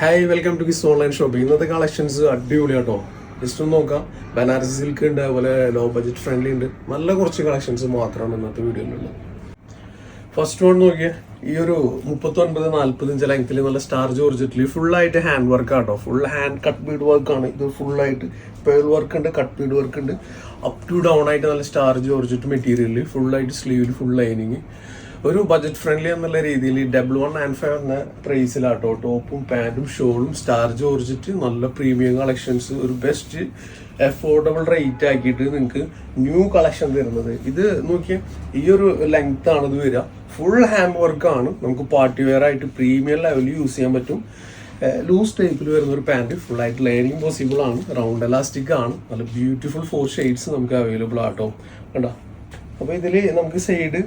Hi welcome to kiss online shop ഇന്നത്തെ collections അടിപൊളി കേട്ടോ ജസ്റ്റ് ഒന്ന് നോക്കാം. ബനാറസി സിൽക്ക് ഉണ്ട് അതുപോലെ ലോ ബഡ്ജറ്റ് ഫ്രണ്ട്ലി ഉണ്ട്. നല്ല കുറച്ച് കളക്ഷൻസ് മാത്രമാണ് ഇന്നത്തെ വീഡിയോയിലുള്ളത്. ഫസ്റ്റ് വൺ നോക്കിയേ. ഈ ഒരു മുപ്പത്തൊൻപത് നാല്പത് ഇഞ്ച് ലെങ്ത്തിൽ നല്ല സ്റ്റാർ ജോർജറ്റിൽ ഫുൾ ആയിട്ട് ഹാൻഡ് വർക്ക് ആട്ടോ. Full hand cut bead work ആണ്. ഇത് ഫുൾ ആയിട്ട് പേൾ വർക്ക് ഉണ്ട് കട്ട് ബീഡ് വർക്ക് ഉണ്ട്. അപ് ടു ഡൗൺ ആയിട്ട് നല്ല സ്റ്റാർ ജോർജറ്റ് മെറ്റീരിയലിൽ ഫുൾ ആയിട്ട് സ്ലീവിൽ ഫുൾ ലൈനിങ് ഒരു ബജറ്റ് ഫ്രണ്ട്ലി എന്നുള്ള രീതിയിൽ ഡബിൾ വൺ ആൻഡ് ഫൈവ് എന്ന പ്രൈസിലാട്ടോ ടോപ്പും പാന്റും ഷോളും സ്റ്റാർ ജോർജിറ്റ് നല്ല പ്രീമിയം കളക്ഷൻസ് ഒരു ബെസ്റ്റ് അഫോർഡബിൾ റേറ്റ് ആക്കിയിട്ട് നിങ്ങൾക്ക് ന്യൂ കളക്ഷൻ തരുന്നത്. ഇത് നോക്കിയാൽ ഈ ഒരു ലെങ്ത് ആണ് ഇത് വരിക. ഫുൾ ഹാൻഡ് വർക്ക് ആണ്. നമുക്ക് പാർട്ടി വെയർ ആയിട്ട് പ്രീമിയം ലെവലിൽ യൂസ് ചെയ്യാൻ പറ്റും. ലൂസ് ടൈപ്പിൽ വരുന്ന ഒരു പാന്റ് ഫുൾ ആയിട്ട് ലൈനിങ് പോസിബിൾ ആണ്. റൗണ്ട് എലാസ്റ്റിക് ആണ്. നല്ല ബ്യൂട്ടിഫുൾ ഫോർ ഷെയ്ഡ്സ് നമുക്ക് അവൈലബിൾ ആട്ടോ. കണ്ടോ? അപ്പോൾ ഇതിൽ നമുക്ക് സൈഡ്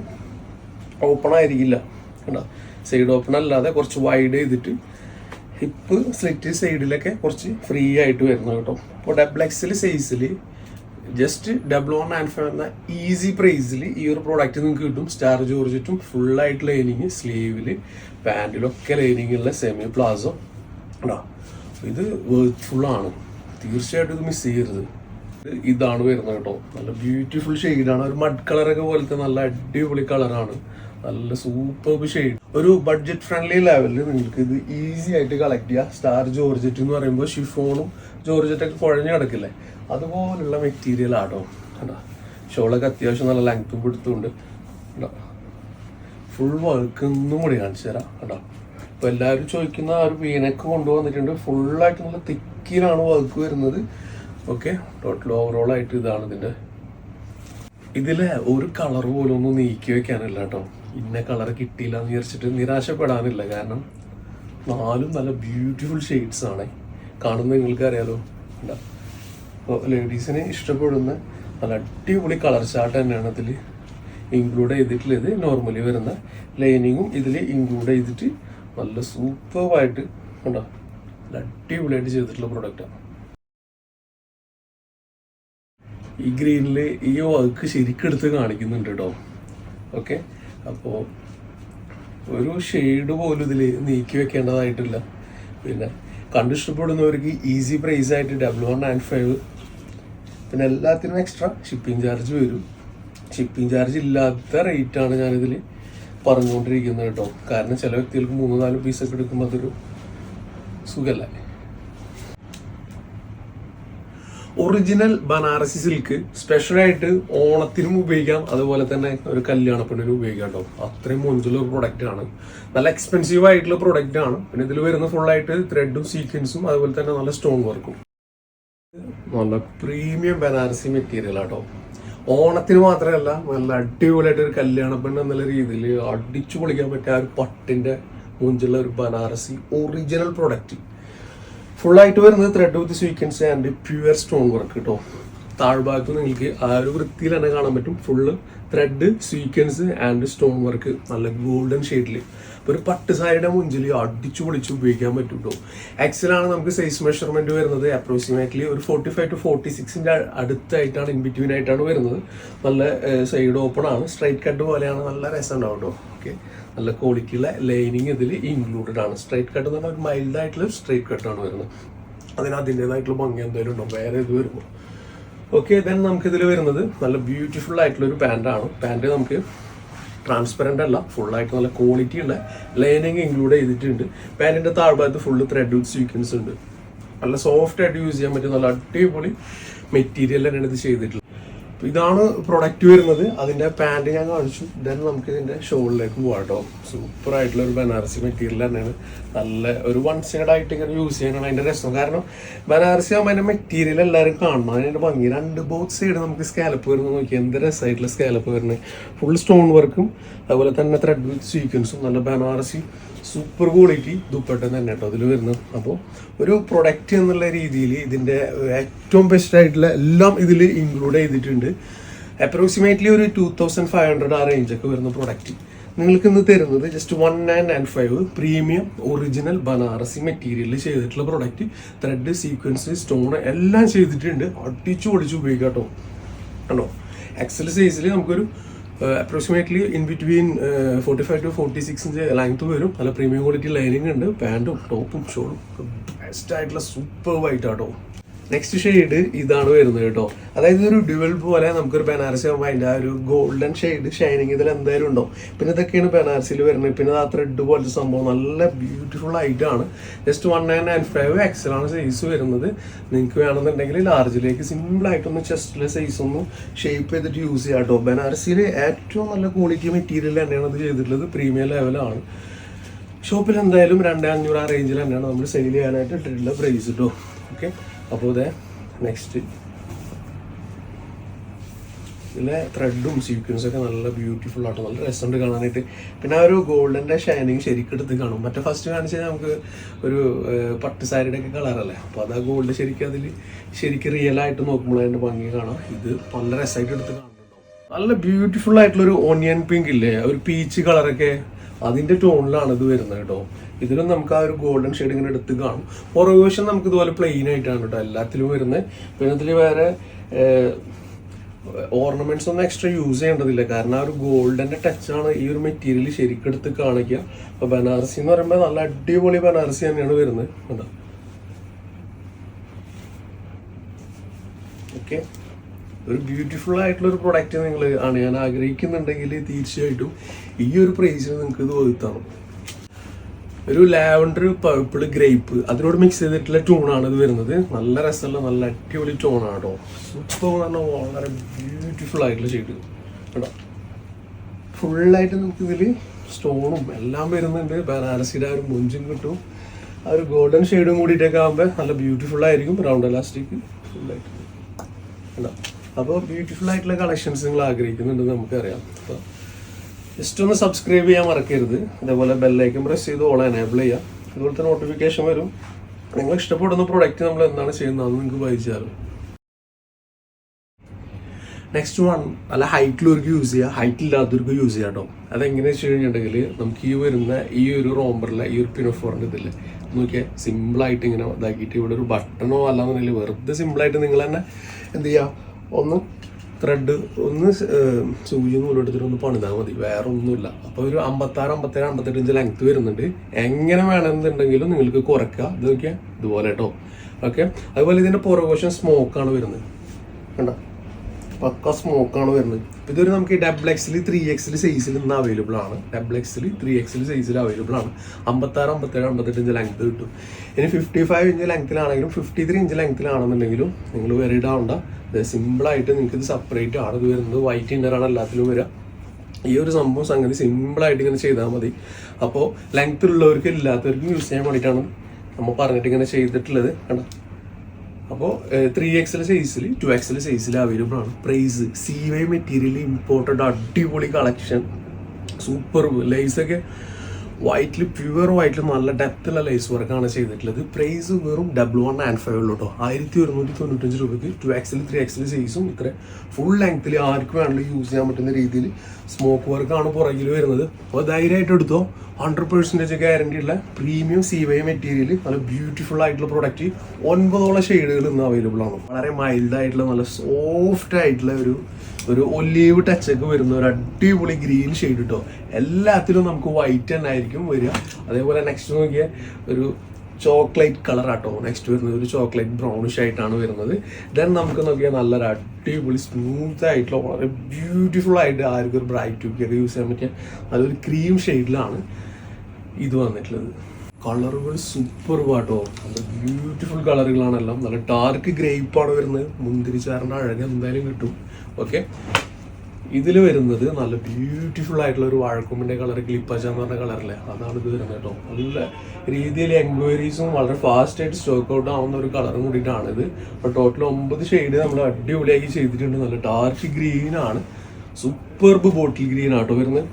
ഓപ്പൺ ആയിരിക്കില്ല. കണ്ടോ? സൈഡ് ഓപ്പൺ അല്ലാതെ കുറച്ച് വൈഡ് ചെയ്തിട്ട് ഹിപ്പ് സ്ലിറ്റ് സൈഡിലൊക്കെ കുറച്ച് ഫ്രീ ആയിട്ട് വരുന്നത് കേട്ടോ. അപ്പോൾ ഡബിൾ എക്സിൽ സൈസിൽ just double one and five എന്ന ഈസി പ്രൈസിൽ ഈ ഒരു പ്രോഡക്റ്റ് നിങ്ങൾക്ക് കിട്ടും. സ്റ്റാർ ജോർജറ്റും ഫുള്ളായിട്ട് ലൈനിങ് സ്ലീവിൽ പാന്റിലൊക്കെ ലൈനിങ് ഉള്ള സെമി പ്ലാസോ കേട്ടോ ഇത് വേർത്ത്ഫുൾ ആണ്. തീർച്ചയായിട്ടും ഇത് മിസ് ചെയ്യരുത്. ഇതാണ് വരുന്നത് കേട്ടോ. നല്ല ബ്യൂട്ടിഫുൾ ഷെയ്ഡാണ് ഒരു മഡ് കളറൊക്കെ പോലത്തെ നല്ല അടിപൊളി കളറാണ് നല്ല സൂപ്പർ ഷെയ്ഡ് ഒരു ബഡ്ജറ്റ് ഫ്രണ്ട്ലി ലെവലിൽ നിങ്ങൾക്ക് ഇത് ഈസി ആയിട്ട് കളക്ട് ചെയ്യാം. സ്റ്റാർ ജോർജറ്റ് എന്ന് പറയുമ്പോൾ ഷിഫോണും ജോർജറ്റൊക്കെ കുഴഞ്ഞു കിടക്കില്ലേ? അതുപോലുള്ള മെറ്റീരിയൽ ആട്ടോ. കേട്ടോ ഷോളൊക്കെ അത്യാവശ്യം നല്ല ലെങ്ത്തും പിടുത്തുണ്ട് കേട്ടോ ഫുൾ വർക്ക് ഒന്നും കൂടി കാണിച്ചു തരാം. കേട്ടോ അപ്പോൾ എല്ലാവരും ചോദിക്കുന്ന ആ ഒരു വീനൊക്കെ കൊണ്ടുവന്നിട്ടുണ്ട്. ഫുള്ളായിട്ട് നല്ല തിക്കിലാണ് വർക്ക് വരുന്നത്. ഓക്കെ ടോട്ടൽ ഓവറോൾ ആയിട്ട് ഇതാണ് ഇതിന്റെ ഇതിലെ ഒരു കളർ പോലും ഒന്നും നീക്കി വെക്കാനില്ല കേട്ടോ. ഇന്ന കളർ കിട്ടിയില്ല എന്ന് വിചാരിച്ചിട്ട് നിരാശപ്പെടാനില്ല. കാരണം നാലും നല്ല ബ്യൂട്ടിഫുൾ ഷെയ്ഡ്സ് ആണ്. കാണുന്ന നിങ്ങൾക്ക് അറിയാലോ അപ്പോൾ ലേഡീസിന് ഇഷ്ടപ്പെടുന്ന നല്ല അടിപൊളി കളർ ചാർട്ട് തന്നെയാണ് അതിൽ ഇൻക്ലൂഡ് ചെയ്തിട്ടുള്ളത്. നോർമലി വരുന്ന ലൈനിങ്ങും ഇതിൽ ഇൻക്ലൂഡ് ചെയ്തിട്ട് നല്ല സൂപ്പറായിട്ട് കണ്ടോ? നല്ല അടിപൊളിയായിട്ട് ചെയ്തിട്ടുള്ള പ്രൊഡക്റ്റാണ് ഈ ഗ്രീനിൽ ഈ വർക്ക് ശരിക്കും എടുത്ത് കാണിക്കുന്നുണ്ട് കേട്ടോ ഓക്കെ അപ്പോൾ ഒരു ഷെയ്ഡ് പോലും ഇതിൽ നീക്കി വെക്കേണ്ടതായിട്ടില്ല. പിന്നെ കണ്ടിഷ്ടപ്പെടുന്നവർക്ക് ഈസി പ്രൈസ് ആയിട്ട് ഡബിൾ വൺ നയൻ ഫൈവ് പിന്നെ എല്ലാത്തിനും എക്സ്ട്രാ ഷിപ്പിംഗ് ചാർജ് വരും. ഷിപ്പിംഗ് ചാർജ് ഇല്ലാത്ത റേറ്റാണ് ഞാനിതിൽ പറഞ്ഞുകൊണ്ടിരിക്കുന്നത് കേട്ടോ. കാരണം ചില വ്യക്തികൾക്ക് മൂന്ന് നാല് പീസൊക്കെ എടുക്കുമ്പോൾ അതൊരു സുഖമല്ലേ ഒറിജിനൽ ബനാറസി സിൽക്ക് സ്പെഷ്യലായിട്ട് ഓണത്തിനും ഉപയോഗിക്കാം. അതുപോലെ തന്നെ ഒരു കല്യാണ പെണ്ണിനും ഉപയോഗിക്കാം കേട്ടോ അത്രയും മുഞ്ചുള്ള ഒരു പ്രൊഡക്റ്റ് ആണ്. നല്ല എക്സ്പെൻസീവ് ആയിട്ടുള്ള പ്രൊഡക്റ്റ് ആണ്. പിന്നെ ഇതിൽ വരുന്ന ഫുൾ ആയിട്ട് ത്രെഡും സീക്വൻസും അതുപോലെ തന്നെ നല്ല സ്റ്റോൺ വർക്കും നല്ല പ്രീമിയം ബനാറസി മെറ്റീരിയൽ ആട്ടോ. ഓണത്തിന് മാത്രമല്ല നല്ല അടിപൊളിയായിട്ട് ഒരു കല്യാണ പെണ്ണ് എന്നുള്ള രീതിയിൽ അടിച്ചു പൊളിക്കാൻ പറ്റിയ ആ ഒരു പട്ടിന്റെ മുഞ്ചുള്ള ഒരു ബനാറസി ഒറിജിനൽ പ്രൊഡക്റ്റ് ഫുൾ ആയിട്ട് വരുന്നത് thread with sequence and pure stone work കേട്ടോ താഴ്ഭാഗത്ത് നിങ്ങൾക്ക് ആ ഒരു വൃത്തിയിൽ തന്നെ കാണാൻ പറ്റും. Full thread sequence and stone work നല്ല ഗോൾഡൻ ഷെയ്ഡിൽ ഒരു പട്ട് സാരിയുടെ മുഞ്ചിൽ അടിച്ചു പൊളിച്ച് ഉപയോഗിക്കാൻ പറ്റും കേട്ടോ എക്സലാണ് നമുക്ക് സൈസ് മെഷർമെന്റ് വരുന്നത്. അപ്രോക്സിമേറ്റ്ലി ഒരു ഫോർട്ടി ഫൈവ് ടു ഫോർട്ടി സിക്സിന്റെ അടുത്തായിട്ടാണ് ഇൻ ബിറ്റ്വീൻ ആയിട്ടാണ് വരുന്നത്. നല്ല സൈഡ് ഓപ്പൺ ആണ്. സ്ട്രൈറ്റ് കട്ട് പോലെയാണ്. നല്ല രസം ഉണ്ടാവും ഓക്കെ നല്ല ക്വാളിറ്റിയുള്ള ലൈനിങ് ഇതിൽ ഇൻക്ലൂഡഡ് ആണ്. സ്ട്രൈറ്റ് കട്ട് എന്ന് പറഞ്ഞാൽ ഒരു മൈൽഡ് ആയിട്ടുള്ള സ്ട്രൈറ്റ് കട്ടാണ് വരുന്നത്. അതിന് അതിന്റെതായിട്ടുള്ള ഭംഗി എന്തെങ്കിലും ഉണ്ടോ വേറെ ഇത് വരുമ്പോൾ ഓക്കെ ദെൻ നമുക്കിതിൽ വരുന്നത് നല്ല ബ്യൂട്ടിഫുൾ ആയിട്ടുള്ള ഒരു പാന്റാണ് പാന്റ് നമുക്ക് ട്രാൻസ്പെറന്റ് അല്ല ഫുള്ളായിട്ട് നല്ല ക്വാളിറ്റി ഉള്ള ലൈനിങ് ഇൻക്ലൂഡ് ചെയ്തിട്ടുണ്ട്. പാന്റിന്റെ താഴ്ഭാഗത്ത് ഫുള്ള് ത്രെഡ് വിത്ത് സീക്വൻസ് ഉണ്ട്. നല്ല സോഫ്റ്റ് ആയിട്ട് യൂസ് ചെയ്യാൻ പറ്റും നല്ല അടിപൊളി മെറ്റീരിയൽ തന്നെയാണ് ഇത് ചെയ്തിട്ടുള്ളത്. ഇതാണ് പ്രൊഡക്റ്റ് വരുന്നത്. അതിന്റെ പാന്റ് ഞാൻ കാണിച്ചു. ദെൻ നമുക്ക് ഇതിന്റെ ഷോളിലേക്ക് പോകാം കേട്ടോ. സൂപ്പർ ആയിട്ടുള്ള ഒരു ബനാറസി മെറ്റീരിയൽ തന്നെയാണ്. നല്ല ഒരു വൺ സൈഡ് ആയിട്ട് ഇങ്ങനെ യൂസ് ചെയ്യാനാണ് അതിന്റെ രസം. കാരണം ബനാറസി ആകുമ്പോൾ അതിന്റെ മെറ്റീരിയൽ എല്ലാവരും കാണണം. അതിന്റെ ഭംഗി. രണ്ട് ബോത്ത് സൈഡ് നമുക്ക് സ്കാലപ്പ് വരുന്നത് നോക്കി എന്ത് രസമായിട്ടുള്ള സ്കാലപ്പ് വരുന്നത്. ഫുൾ സ്റ്റോൺ വർക്കും അതുപോലെ തന്നെ ത്രെഡ് വിത്ത് സീക്വൻസും നല്ല ബനാറസി സൂപ്പർ ക്വാളിറ്റി ദുപ്പട്ട തന്നെ കേട്ടോ അതിൽ വരുന്നത്. അപ്പോൾ ഒരു പ്രൊഡക്റ്റ് എന്നുള്ള രീതിയിൽ ഇതിന്റെ ഏറ്റവും ബെസ്റ്റ് ആയിട്ടുള്ള എല്ലാം ഇതിൽ ഇൻക്ലൂഡ് ചെയ്തിട്ടുണ്ട്. അപ്രോക്സിമേറ്റ്ലി ഒരു ടു തൗസൻഡ് ഫൈവ് ഹൺഡ്രഡ് ആ റേഞ്ചൊക്കെ വരുന്ന പ്രൊഡക്റ്റ് നിങ്ങൾക്ക് ഇന്ന് തരുന്നത് just one nine nine five premium original Banarasi മെറ്റീരിയലിൽ ചെയ്തിട്ടുള്ള പ്രൊഡക്റ്റ് ത്രെഡ് സീക്വൻസ് സ്റ്റോൺ എല്ലാം ചെയ്തിട്ടുണ്ട്. അടിച്ചു പൊളിച്ച് ഉപയോഗിക്കാം കേട്ടോ. കണ്ടോ? എക്സൽ സൈസിൽ നമുക്കൊരു approximately in between forty five to forty സിക്സിന്റെ length വരും. നല്ല പ്രീമിയം ക്വാളിറ്റി ലൈനിങ് ഉണ്ട്. പാന്റും ടോപ്പും ഷോളും ബെസ്റ്റ് ആയിട്ടുള്ള സൂപ്പർ വൈറ്റ് ആട്ടോ നെക്സ്റ്റ് ഷെയ്ഡ് ഇതാണ് വരുന്നത് കേട്ടോ. അതായത് ഒരു ഡ്യുവൽ പോലെ നമുക്കൊരു ബനാറസി ആകുമ്പോൾ അതിന്റെ ആ ഒരു ഗോൾഡൻ ഷെയ്ഡ് ഷൈനിങ് ഇതിൽ എന്തായാലും ഉണ്ടോ പിന്നെ ഇതൊക്കെയാണ് ബനാറസിയിൽ വരുന്നത്. പിന്നെ ആ ത്രെഡ് പോലത്തെ സംഭവം നല്ല ബ്യൂട്ടിഫുൾ ആയിട്ടാണ് just one nine nine five എക്സലാണ് size വരുന്നത്. നിങ്ങൾക്ക് വേണമെന്നുണ്ടെങ്കിൽ ലാർജിലേക്ക് സിമ്പിളായിട്ടൊന്ന് ചെസ്റ്റിലെ സൈസ് ഒന്ന് ഷേപ്പ് ചെയ്തിട്ട് യൂസ് ചെയ്യാം കേട്ടോ. ബനാറസിയിൽ ഏറ്റവും നല്ല ക്വാളിറ്റി മെറ്റീരിയൽ തന്നെയാണ് ഇത് ചെയ്തിട്ടുള്ളത്. പ്രീമിയം ലെവലാണ് ഷോപ്പിൽ എന്തായാലും രണ്ടേ അഞ്ഞൂറ് ആ റേഞ്ചിൽ തന്നെയാണ് നമ്മൾ സെയിൽ ചെയ്യാനായിട്ട് ഇട്ടിട്ടുള്ള പ്രൈസ് കേട്ടോ ഓക്കെ അപ്പോൾ ഇതേ നെക്സ്റ്റ് ഇതിലെ ത്രെഡും സീക്വൻസും ഒക്കെ നല്ല ബ്യൂട്ടിഫുൾ ആട്ടോ. നല്ല രസമുണ്ട് കാണാനായിട്ട്. പിന്നെ ആ ഒരു ഗോൾഡന്റെ ഷൈനിങ് ശരിക്കും എടുത്ത് കാണും. മറ്റേ ഫസ്റ്റ് കാണിച്ചാൽ നമുക്ക് ഒരു പട്ട് സാരിയുടെ ഒക്കെ കളറല്ലേ അപ്പോൾ അത് ആ ഗോൾഡ് ശരിക്കും അതിൽ ശരിക്കും റിയൽ ആയിട്ട് നോക്കുമ്പോൾ അതിന്റെ ഭംഗി കാണാം. ഇത് നല്ല രസമായിട്ട് എടുത്ത് കാണുന്നുണ്ടോ നല്ല ബ്യൂട്ടിഫുൾ ആയിട്ടുള്ളൊരു ഓണിയൻ പിങ്ക് ഇല്ലേ? ഒരു പീച്ച് കളറൊക്കെ അതിന്റെ ടോണിലാണ് ഇത് വരുന്നത് കേട്ടോ ഇതിലും നമുക്ക് ആ ഒരു ഗോൾഡൻ ഷെയ്ഡ് ഇങ്ങനെ എടുത്ത് കാണും. പുറകുവശം നമുക്ക് ഇതുപോലെ പ്ലെയിൻ ആയിട്ടാണ് കേട്ടോ എല്ലാത്തിലും വരുന്നത്. പിന്നെ ഇതിൽ വേറെ ഓർണമെന്റ്സ് ഒന്നും എക്സ്ട്രാ യൂസ് ചെയ്യേണ്ടതില്ല. കാരണം ആ ഒരു ഗോൾഡന്റെ ടച്ചാണ് ഈ ഒരു മെറ്റീരിയൽ ശരിക്കും എടുത്ത് കാണിക്കുക. അപ്പോൾ ബനാറസി എന്ന് പറയുമ്പോൾ നല്ല അടിപൊളി ബനാറസി തന്നെയാണ് വരുന്നത്. കേട്ടോ ഓക്കെ ഒരു ബ്യൂട്ടിഫുൾ ആയിട്ടുള്ള ഒരു പ്രൊഡക്റ്റ് നിങ്ങൾ ആണ് ഞാൻ ആഗ്രഹിക്കുന്നുണ്ടെങ്കിൽ തീർച്ചയായിട്ടും ഈ ഒരു പ്രൈസിന് നിങ്ങൾക്ക് ഇത് വരുത്താണ് ഒരു ലാവൻഡർ പർപ്പിൾ ഗ്രേപ്പ് അതിനോട് മിക്സ് ചെയ്തിട്ടുള്ള ട്യൂണാണ് ഇത് വരുന്നത്. നല്ല രസമുള്ള നല്ല അടിപൊളി ടൂണാണ് കേട്ടോ സൂപ്പർ എന്ന് പറഞ്ഞാൽ വളരെ ബ്യൂട്ടിഫുൾ ആയിട്ടുള്ള ഷെയ്ഡ് കേട്ടോ ഫുള്ളായിട്ട് നമുക്ക് ഇതിൽ സ്റ്റോണും എല്ലാം വരുന്നുണ്ട്. ബനാറസിയുടെ ആ ഒരു മുഞ്ചും കിട്ടും. ആ ഒരു ഗോൾഡൻ ഷെയ്ഡും കൂടിയിട്ടൊക്കെ ആകുമ്പോൾ നല്ല ബ്യൂട്ടിഫുൾ ആയിരിക്കും. റൗണ്ട് എലാസ്റ്റിക് ഫുള്ളായിട്ട് കേട്ടോ അപ്പോൾ ബ്യൂട്ടിഫുൾ ആയിട്ടുള്ള കളക്ഷൻസ് നിങ്ങൾ ആഗ്രഹിക്കുന്നുണ്ടെന്ന് നമുക്കറിയാം. അപ്പോൾ ജസ്റ്റ് ഒന്ന് സബ്സ്ക്രൈബ് ചെയ്യാൻ മറക്കരുത്. അതേപോലെ ബെല്ലൈക്കൻ പ്രസ് ചെയ്ത് ഓൾ എനേബിൾ ചെയ്യുക അതുപോലത്തെ നോട്ടിഫിക്കേഷൻ വരും. നിങ്ങൾ ഇഷ്ടപ്പെടുന്ന പ്രൊഡക്റ്റ് നമ്മൾ എന്താണ് ചെയ്യുന്നത്? അത് നിങ്ങൾക്ക് വായിച്ചാലും നെക്സ്റ്റ് വൺ നല്ല ഹൈറ്റിലൊരുക്ക് യൂസ് ചെയ്യുക ഹൈറ്റ് ഇല്ലാത്തവർക്ക് യൂസ് ചെയ്യാം കേട്ടോ അതെങ്ങനെയാണെന്ന് വെച്ച് കഴിഞ്ഞിട്ടുണ്ടെങ്കിൽ നമുക്ക് ഈ വരുന്ന ഈ ഒരു റോംബറിലെ ഈ ഒരു പിനോഫോറിന്റെ ഇതിൽ നോക്കിയാൽ സിമ്പിളായിട്ട് ഇങ്ങനെ ഇതാക്കിയിട്ട് ഇവിടെ ഒരു ബട്ടണോ അല്ലാന്നുണ്ടെങ്കിൽ വെറുതെ സിമ്പിളായിട്ട് നിങ്ങൾ തന്നെ എന്ത് ചെയ്യുക ഒന്ന് ത്രെഡ് ഒന്ന് സൂചി നൂലെടുത്തിട്ട് ഒന്ന് പണിതാൽ മതി. വേറെ ഒന്നുമില്ല അപ്പോൾ ഒരു അമ്പത്താറ് അമ്പത്തേഴ് അമ്പത്തെട്ട് ഇഞ്ച് ലെങ്ത് വരുന്നുണ്ട്. എങ്ങനെ വേണമെന്നുണ്ടെങ്കിലും നിങ്ങൾക്ക് കുറയ്ക്കുക ഇത് നോക്കിയാൽ ഇതുപോലെ കേട്ടോ ഓക്കെ അതുപോലെ ഇതിന്റെ പുറകുവശം സ്മോക്കാണ് വരുന്നത്. കണ്ടോ? പക്ക സ്മോക്കാണ് വരുന്നത്. ഇപ്പൊ ഇതൊരു നമുക്ക് ഡബിൾ എക്സിൽ ത്രീ എക്സിൽ സൈസിൽ ഇന്ന് അവൈലബിൾ ആണ്. ഡബിൾ എക്സിൽ ത്രീ എക്സിൽ സൈസിൽ അവൈലബിൾ ആണ്. അമ്പത്താറ് അമ്പത്തേഴ് അമ്പത്തെട്ട് ഇഞ്ച് ലെങ്ത് കിട്ടും. ഇനി ഫിഫ്റ്റി ഫൈവ് ഇഞ്ച് ലെങ്ത്തിലാണെങ്കിലും ഫിഫ്റ്റി ത്രീ ഇഞ്ച് ലെങ്ത്തിലാണെന്നുണ്ടെങ്കിലും നിങ്ങൾ വെറിഡ് ആവണ്ട സിമ്പിളായിട്ട് നിങ്ങൾക്ക് ഇത് സെപ്പറേറ്റ് ആണ്. ഇത് വരുന്നത് വൈറ്റ് ഇന്നറാണ് എല്ലാത്തിലും വരിക ഈ ഒരു സംഭവം സംഗതി സിമ്പിളായിട്ട് ഇങ്ങനെ ചെയ്താൽ മതി. അപ്പോൾ ലെങ്ത്തിലുള്ളവർക്കും ഇല്ലാത്തവർക്കും യൂസ് ചെയ്യാൻ വേണ്ടിയിട്ടാണ് നമ്മൾ പറഞ്ഞിട്ട് ഇങ്ങനെ ചെയ്തിട്ടുള്ളത്. കണ്ടോ? അപ്പോൾ ത്രീ എക്സൽ സൈസിൽ ടു എക്സൽ സൈസിൽ അവൈലബിൾ ആണ്. Price C Y material important അടിപൊളി കളക്ഷൻ സൂപ്പർ ലൈസൊക്കെ വൈറ്റിൽ പ്യുവർ വൈറ്റിൽ നല്ല ഡെപ്തുള്ള ലൈസ് വർക്കാണ് ചെയ്തിട്ടുള്ളത്. പ്രൈസ് വെറും ഡബിൾ വൺ ആൻഡ് ഫൈവ് ഉള്ളൂ കേട്ടോ ആയിരത്തി ഒരുന്നൂറ്റി തൊണ്ണൂറ്റഞ്ച് രൂപയ്ക്ക് ടു എക്സിൽ ത്രീ എക്സിൽ സൈസും ഇത്ര ഫുൾ ലെങ്ത്തിൽ ആർക്ക് വേണമെങ്കിലും യൂസ് ചെയ്യാൻ പറ്റുന്ന രീതിയിൽ സ്മോക്ക് വർക്കാണ് പുറകിൽ വരുന്നത്. അപ്പോൾ ധൈര്യമായിട്ട് എടുത്തോ. ഹൺഡ്രഡ് പെർസെന്റേജ് ഗ്യാരണ്ടി ഉള്ള പ്രീമിയം സി വൈ മെറ്റീരിയൽ നല്ല ബ്യൂട്ടിഫുൾ ആയിട്ടുള്ള പ്രൊഡക്റ്റ് ഒൻപതോളം ഷെയ്ഡുകൾ ഇന്ന് അവൈലബിൾ ആണ്. വളരെ മൈൽഡ് ആയിട്ടുള്ള നല്ല സോഫ്റ്റ് ആയിട്ടുള്ള ഒരു ഒരു ഒലീവ് ടച്ചൊക്കെ വരുന്ന ഒരു അടിപൊളി ഗ്രീൻ ഷെയ്ഡ് കിട്ടും എല്ലാത്തിലും നമുക്ക് വൈറ്റ് തന്നെ ആയിരിക്കും വരിക. അതേപോലെ നെക്സ്റ്റ് നോക്കിയാൽ ഒരു ചോക്ലേറ്റ് കളർ ആട്ടോ നെക്സ്റ്റ് വരുന്നത് ഒരു ചോക്ലേറ്റ് ബ്രൗണിഷ് ആയിട്ടാണ് വരുന്നത്. ദെൻ നമുക്ക് നോക്കിയാൽ നല്ലൊരു അടിപൊളി സ്മൂത്ത് ആയിട്ടുള്ള വളരെ ബ്യൂട്ടിഫുൾ ആയിട്ട് ആർക്കും ഒരു ബ്രൈറ്റ് ഒക്കെ യൂസ് ചെയ്യാൻ പറ്റിയ നല്ലൊരു ക്രീം ഷെയ്ഡിലാണ് ഇത് വന്നിട്ടുള്ളത്. കളറുകൾ സൂപ്പർ പാട്ടോ. നല്ല ബ്യൂട്ടിഫുൾ കളറുകളാണെല്ലാം നല്ല ഡാർക്ക് ഗ്രേപ്പാണ് വരുന്നത്. മുന്തിരിച്ചാറിന്റെ അഴക് എന്തായാലും കിട്ടും. ഓക്കെ ഇതിൽ വരുന്നത് നല്ല ബ്യൂട്ടിഫുൾ ആയിട്ടുള്ള ഒരു വാഴക്കൊമ്പിന്റെ കളർ ക്ലിപ്പച്ച എന്ന് പറഞ്ഞ കളറല്ലേ അതാണ് ഇത് വരുന്നത് കേട്ടോ. നല്ല രീതിയിൽ എൻക്വയറീസും വളരെ ഫാസ്റ്റ് ആയിട്ട് സ്റ്റോക്ക് ഔട്ട് ആവുന്ന ഒരു കളറും കൂടിയിട്ടാണ് ഇത്. അപ്പോൾ ടോട്ടൽ ഒമ്പത് ഷെയ്ഡ് നമ്മൾ അടിപൊളിയാക്കി ചെയ്തിട്ടുണ്ട്. നല്ല ഡാർക്ക് ഗ്രീൻ ആണ്. സൂപ്പർബ് ബോട്ടിൽ ഗ്രീൻ ആട്ടോ വരുന്നത്.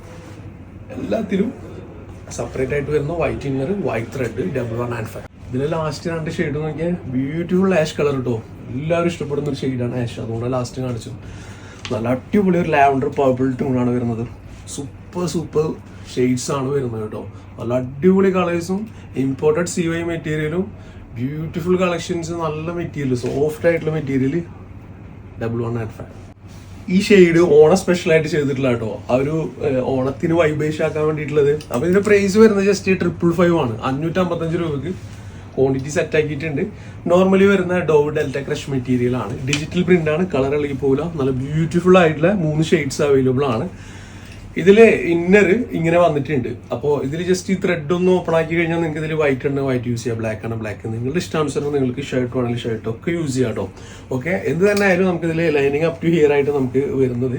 എല്ലാത്തിലും സെപ്പറേറ്റ് ആയിട്ട് വരുന്ന white inner white thread double one and five ഇതിലെ ലാസ്റ്റ് രണ്ട് ഷെയ്ഡ് നോക്കിയാൽ ബ്യൂട്ടിഫുൾ ആഷ് കളർ കേട്ടോ. എല്ലാവരും ഇഷ്ടപ്പെടുന്ന ഒരു ഷെയ്ഡാണ് ആഷ് അതുകൊണ്ട് ലാസ്റ്റ് കാണിച്ചു നല്ല അടിപൊളി ഒരു ലാവൻഡർ പർപ്പിൾ ട്യൂണാണ് വരുന്നത്. സൂപ്പർ സൂപ്പർ ഷെയ്ഡ്സ് ആണ് വരുന്നത് കേട്ടോ. നല്ല അടിപൊളി കളേഴ്സും ഇമ്പോർട്ടഡ് സി വൈ മെറ്റീരിയലും ബ്യൂട്ടിഫുൾ കളക്ഷൻസ് നല്ല മെറ്റീരിയൽ സോഫ്റ്റ് ആയിട്ടുള്ള material double one and five ഈ ഷെയ്ഡ് ഓണ സ്പെഷ്യലായിട്ട് ചെയ്തിട്ടുള്ള കേട്ടോ. ആ ഒരു ഓണത്തിന് വൈബേഷ് ആക്കാൻ വേണ്ടിയിട്ടുള്ളത്. അപ്പൊ ഇതിന്റെ പ്രൈസ് വരുന്നത് ജസ്റ്റ് ട്രിപ്പിൾ ഫൈവ് ആണ്. അഞ്ഞൂറ്റമ്പത്തഞ്ച് രൂപയ്ക്ക് ക്വാണ്ടിറ്റി സെറ്റ് ആക്കിയിട്ടുണ്ട്. നോർമലി വരുന്ന ഡോവ് ഡെൽറ്റ ക്രഷ് മെറ്റീരിയൽ ആണ്. ഡിജിറ്റൽ പ്രിന്റ് ആണ്. കളർ ഇളകി പോകില്ല നല്ല ബ്യൂട്ടിഫുൾ ആയിട്ടുള്ള മൂന്ന് ഷെയ്ഡ്സ് അവൈലബിൾ ആണ്. ഇതിൽ ഇന്നർ ഇങ്ങനെ വന്നിട്ടുണ്ട്. അപ്പോൾ ഇതിൽ ജസ്റ്റ് ഈ ത്രെഡ് ഒന്ന് ഓപ്പൺ ആക്കി കഴിഞ്ഞാൽ നിങ്ങൾക്ക് ഇതിൽ വൈറ്റ് ആണ് വൈറ്റ് യൂസ് ചെയ്യാം ബ്ലാക്ക് ആണ് ബ്ലാക്ക് നിങ്ങളുടെ ഇഷ്ടാനുസരണം നിങ്ങൾക്ക് ഷർട്ട് വേണമെങ്കിൽ ഷർട്ട് ഒക്കെ യൂസ് ചെയ്യാം കേട്ടോ ഓക്കെ എന്ത് തന്നെ ആയാലും നമുക്ക് ഇതിൽ ലൈനിങ് അപ് ടു ഹിയർ ആയിട്ട് നമുക്ക് വരുന്നത്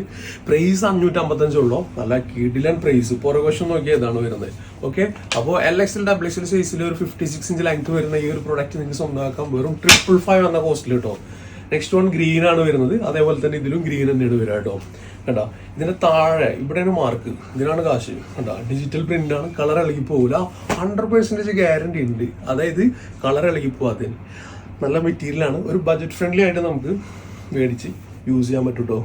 പ്രൈസ് അഞ്ഞൂറ്റമ്പത്തഞ്ചുള്ളൂ നല്ല കിടിലൻ പ്രൈസ് പുറകുവശം നോക്കിയാൽ ഇതാണ് വരുന്നത്. ഓക്കെ അപ്പോൾ L X L W X L സൈസിൽ ഒരു ഫിഫ്റ്റി സിക്സ് ഇഞ്ച് ലെങ്ത് വരുന്ന ഈ ഒരു പ്രൊഡക്റ്റ് നിങ്ങൾക്ക് സ്വന്തമാക്കാൻ വെറും ട്രിപ്പിൾ ഫൈവ് എന്ന കോസ്റ്റിൽ കേട്ടോ നെക്സ്റ്റ് വൺ ഗ്രീൻ ആണ് വരുന്നത്. അതേപോലെ തന്നെ ഇതിലും ഗ്രീൻ തന്നെയാണ് വരിക കേട്ടോ കണ്ടോ? ഇതിന്റെ താഴെ ഇവിടെയാണ് മാർക്ക് ഇതിനാണ് കാശ്. കണ്ടോ? ഡിജിറ്റൽ പ്രിന്റ് ആണ്. കളർ ഇളകി പോകില്ല ഹൺഡ്രഡ് പെർസെന്റേജ് ഗ്യാരണ്ടി ഉണ്ട്. അതായത് കളർ ഇളകി പോകാത്തതിന് നല്ല മെറ്റീരിയൽ ആണ്. ഒരു ബഡ്ജറ്റ് ഫ്രണ്ട്ലി ആയിട്ട് നമുക്ക് മേടിച്ച് യൂസ് ചെയ്യാൻ പറ്റും കേട്ടോ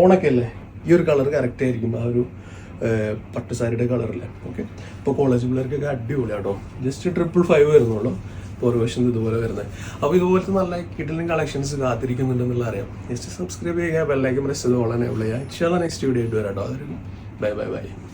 ഓണൊക്കെ അല്ലേ? ഈ ഒരു കളർ കറക്റ്റ് ആയിരിക്കും. ആ ഒരു പട്ടുസാരിയുടെ കളറല്ലേ ഓക്കെ ഇപ്പോൾ കോളേജ് പിള്ളേർക്കൊക്കെ അടിപൊളിയാണ് കേട്ടോ ജസ്റ്റ് ട്രിപ്പിൾ ഫൈവ് വരുന്നുള്ളൂ. വശം ഇതുപോലെ വരുന്നത്. അപ്പോൾ ഇതുപോലത്തെ നല്ല കിടലും കളക്ഷൻസ് കാത്തിരിക്കുന്നുണ്ടെന്നുള്ള അറിയാം. ജസ്റ്റ് സബ്സ്ക്രൈബ് ചെയ്യുക ബെല്ലൈക്കും പ്രസ് ചെയ്ത് ഓളെ എനേബിൾ ചെയ്യുക. നെക്സ്റ്റ് വീഡിയോ ആയിട്ട് വരാം കേട്ടോ അതൊരു ബൈ ബൈ ബൈ